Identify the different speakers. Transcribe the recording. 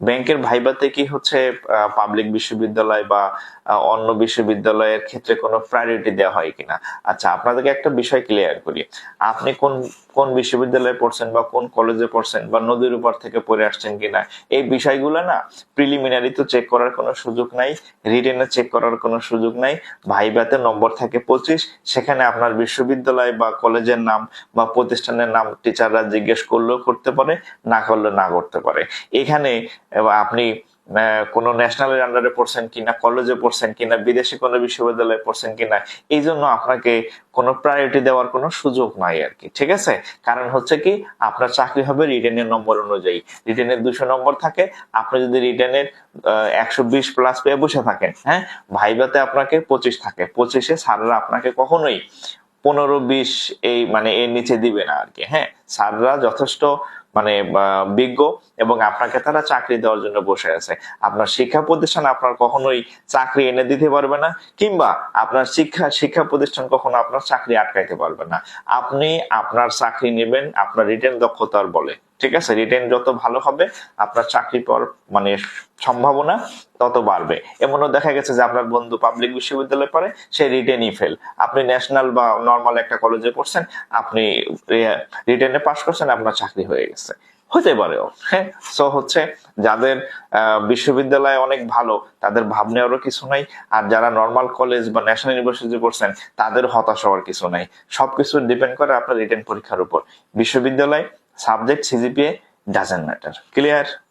Speaker 1: ব্যাংকের ভাইবাতে কি হচ্ছে পাবলিক বিশ্ববিদ্যালয় বা অন্য বিশ্ববিদ্যালয়ের ক্ষেত্রে কোনো প্রায়োরিটি দেওয়া হয় কিনা? আচ্ছা আপনাদেরকে একটা বিষয় ক্লিয়ার করি। আপনি কোন কোন বিশ্ববিদ্যালয়ে পড়ছেন বা কোন কলেজে পড়ছেন বা নদীর উপর থেকে পড়ে আসছেন কিনা? এই বিষয়গুলো না প্রিলিমিনারি তো চেক করার কোনো সুযোগ নাই রিটেনে চেক করার কোনো সুযোগ নাই, ভাইবাতে নম্বর থাকে পঁচিশ, সেখানে আপনার বিশ্ববিদ্যালয় বা কলেজের নাম বা প্রতিষ্ঠানের নাম টিচাররা জিজ্ঞেস করলেও করতে পারে, না করলে না করতে পারে। এখানে আহ, আপনি কোনো ন্যাশনালের আন্ডারে পড়ছেন কিনা কলেজে পড়ছেন কিনা বিদেশি কোনো বিশ্ববিদ্যালয়ে পড়ছেন কিনা এই জন্য আপনাকে কোনো প্রায়োরিটি দেওয়ার কোনো সুযোগ নাই আর কি ঠিক আছে? কারণ হচ্ছে কি আপনার চাকরি হবে রিটেনের নম্বর অনুযায়ী। রিটেনের দুশো নম্বর থাকে আপনি যদি রিটেনের একশো বিশ প্লাস পেয়ে বসে থাকেন হ্যাঁ? ভাইবাতে আপনাকে পঁচিশ থাকে পঁচিশে স্যাররা আপনাকে কখনোই পনেরো বিশ এই মানে এর নিচে দিবে না আর কি হ্যাঁ? স্যাররা যথেষ্ট মানে বিজ্ঞ এবং আপনাকে তারা চাকরি দেওয়ার জন্য বসে আছে। আপনার শিক্ষা প্রতিষ্ঠান আপনার কখনোই চাকরি এনে দিতে পারবে না, কিংবা আপনার শিক্ষা শিক্ষা প্রতিষ্ঠান কখনো আপনার চাকরি আটকাইতে পারবে না। আপনি আপনার চাকরি নেবেন, আপনার রিটেন দক্ষতার বলে। ঠিক আছে? রিটেন যত ভালো হবে, আপনার চাকরি পর মানে সম্ভাবনা তত বাড়বে। এমনও দেখা গেছে যে আপনার বন্ধু পাবলিক বিশ্ববিদ্যালয়ে পড়ে, সে রিটেনই ফেল আপনি ন্যাশনাল বা নর্মাল একটা কলেজে পড়ছেন, আপনি রিটেনে পাশ করছেন, আপনার চাকরি হয়ে গেছে। হতে পারেও হ্যাঁ? সো হচ্ছে যাদের বিশ্ববিদ্যালয় অনেক ভালো, তাদের ভাব নেওয়ারও কিছু নাই। আর যারা নর্মাল কলেজ বা ন্যাশনাল ইউনিভার্সিটি পড়ছেন, তাদের হতাশ হওয়ার কিছু নাই। সবকিছু ডিপেন্ড করে আপনার রিটেন পরীক্ষার উপর। বিশ্ববিদ্যালয় subject CGPA doesn't matter clear